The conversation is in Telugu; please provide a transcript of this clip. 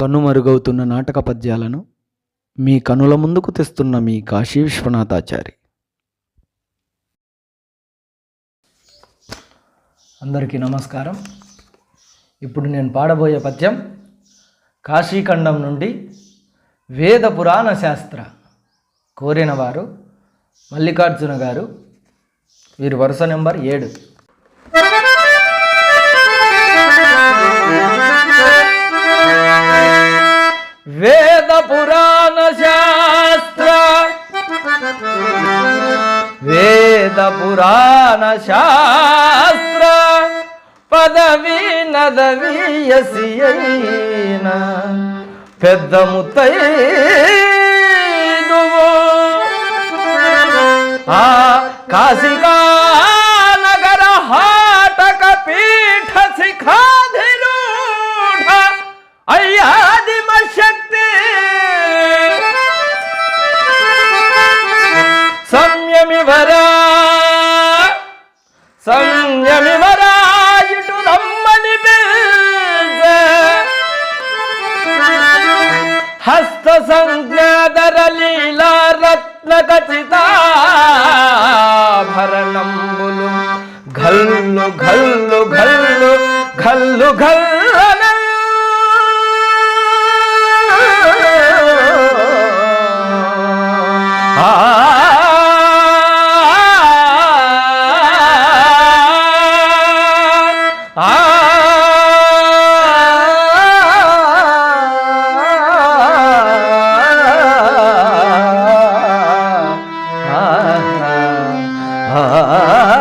కనుమరుగవుతున్న నాటక పద్యాలను మీ కనుల ముందుకు తెస్తున్న మీ కాశీ విశ్వనాథాచారి. అందరికీ నమస్కారం. ఇప్పుడు నేను పాడబోయే పద్యం కాశీఖండం నుండి వేద పురాణ శాస్త్ర కోరిన వారు మల్లికార్జున గారు. వీరు వరుస నెంబర్ ఏడు. వేద పురాణ శాస్త్ర పదవి నదవీయసి అయిన పెద్ద ముత్తైదువు. ఆ కాశికా నగర హాటక పీఠ శిఖాధిరూఢ అయ్యాదిమ శక్తి. సంయమివరా సంయమివరాయుడు రమ్మని హస్త సంజ్ఞాదర లీలా రత్న ఖచ్చితాభరణంబులు. ఘల్లు ఘల్లు ఘల్లు ఘల్లు ఘల్లు. 啊。